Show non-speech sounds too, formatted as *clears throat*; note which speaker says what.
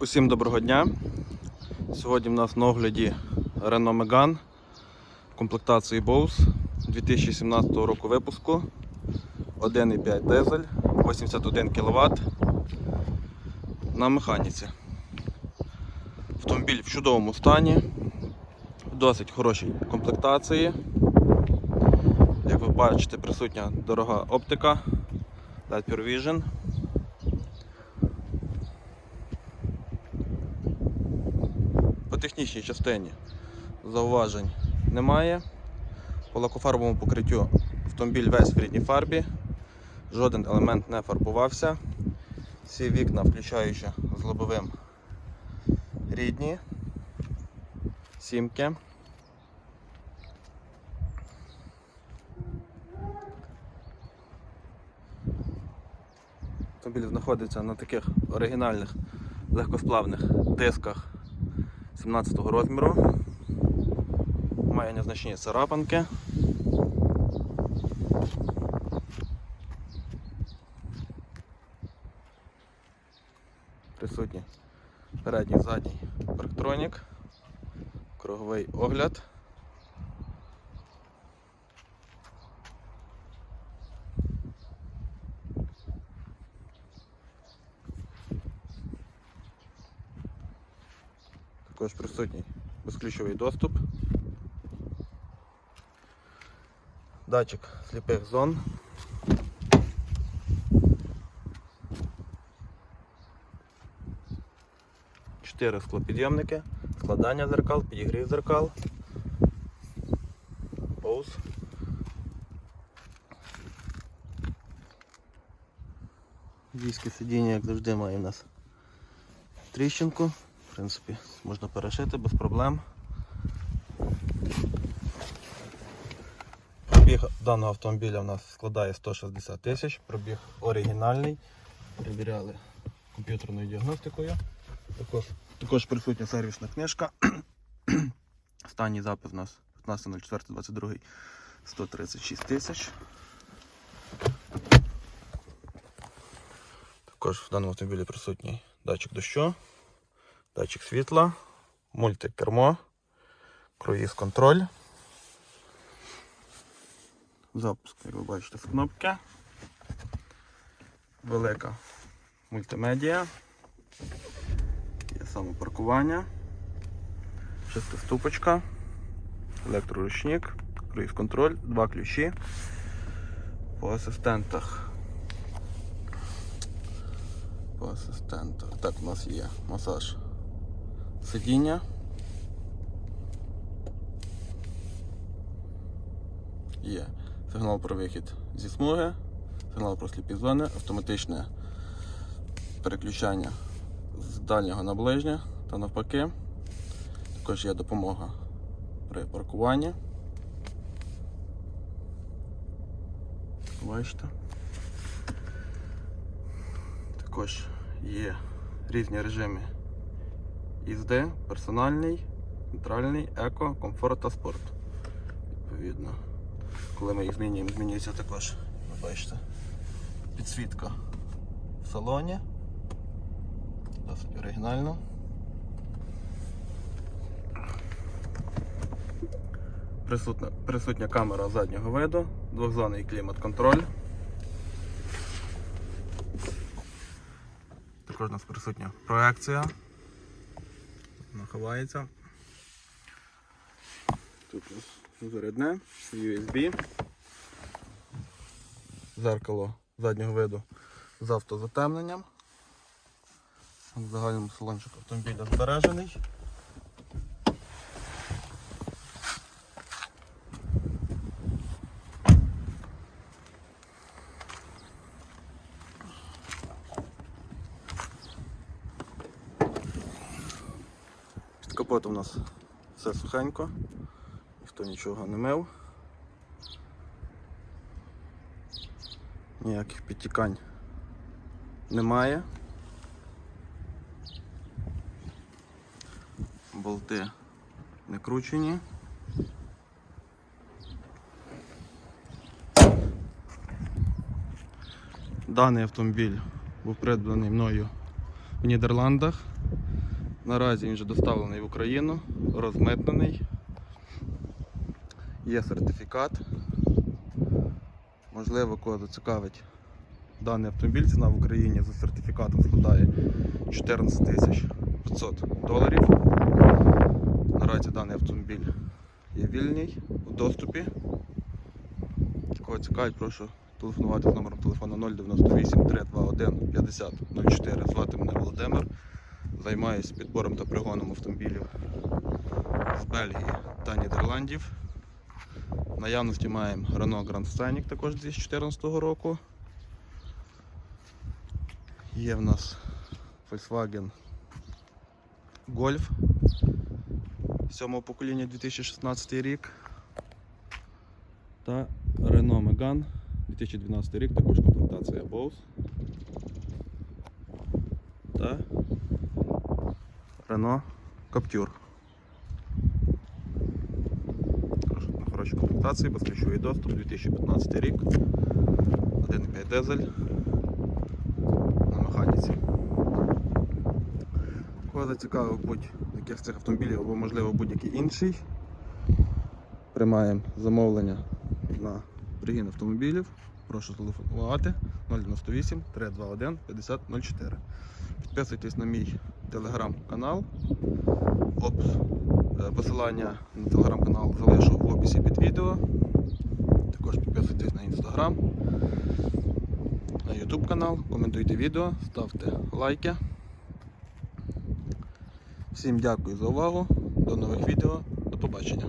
Speaker 1: Усім доброго дня. Сьогодні в нас на огляді Renault Megane комплектації Bose 2017 року випуску 1,5 дизель, 81 кВт на механіці. Автомобіль в чудовому стані, в досить хорошій комплектації. Як ви бачите, присутня дорога оптика LED Pure Vision. По технічній частині зауважень немає. По лакофарбовому покриттю автомобіль весь в рідній фарбі, жоден елемент не фарбувався. Всі вікна, включаючи з лобовим рідні, сімки. Автомобіль знаходиться на таких оригінальних легкосплавних дисках 17 розміру. Має незначні царапанки. Присутні передній задній парктронік, круговий огляд. Також присутній безключовий доступ. Датчик сліпих зон. Чотири склопідйомники, складання зеркал, підігрів зеркал. Поуз. Дійське сидіння, як завжди, має у нас тріщинку. Принципі, можна перешити без проблем. Пробіг даного автомобіля у нас складає 160 тисяч, пробіг оригінальний. Перевіряли комп'ютерною діагностикою. Також, також присутня сервісна книжка. *clears throat* Останній запис у нас 15.04.22 136 тисяч. Також в даному автомобілі присутній датчик дощу, датчик світла, мультикермо, круїз контроль. Запуск, як ви бачите, з кнопки. Велика мультимедіа. Є самопаркування, шестиступочка, електроручник, круїз контроль, два ключі. По асистентах. По асистентах. Так, у нас є масаж сидіння. Є сигнал про вихід зі смуги, сигнал про сліпі зони, автоматичне переключання з дальнього на ближнє та навпаки. Також є допомога при паркуванні. Бачите. Також є різні режими їзди, персональний, нейтральний, еко, комфорт та спорт. Відповідно. Коли ми їх змінюємо, змінюється також, ви бачите, підсвітка в салоні. Досить оригінально. Присутня, присутня камера заднього виду, двохзонний клімат-контроль. Також у нас присутня проекція. Вона ховається. Тут у нас зарядне, USB. Зеркало заднього виду з автозатемненням. В загальному салончик автомобіля збережений. Капотом у нас все сухенько, ніхто нічого не мив. Ніяких підтікань немає. Болти не кручені. Даний автомобіль був придбаний мною в Нідерландах. Наразі він вже доставлений в Україну, розмитнений. Є сертифікат. Можливо, кого зацікавить даний автомобіль. Ціна в Україні за сертифікатом складає 14 500 доларів. Наразі даний автомобіль є вільний у доступі. Кого цікавить, прошу телефонувати з номером телефону 098 321 50 04. Звати мене Володимир. Займаюся підбором та пригоном автомобілів з Бельгії та Нідерландів. В наявності маємо Renault Grand Scenic також 2014 року. Є в нас Volkswagen Golf 7 покоління 2016 рік. Та Renault Megane 2012 рік, також комплектація Bose. Та Captur. Також на хорошій комплектації, безключовий доступ, 2015 рік. 1,5 дизель на механіці. Кого зацікавив будь-яких цих автомобілів або можливо будь-який інший. Приймаємо замовлення на пригін автомобілів. Прошу телефонувати 098 321 5004. Підписуйтесь на мій телеграм-канал. Е, Посилання на телеграм-канал залишу в описі під відео. Також підписуйтесь на інстаграм, на ютуб канал, коментуйте відео, ставте лайки. Всім дякую за увагу. До нових відео. До побачення.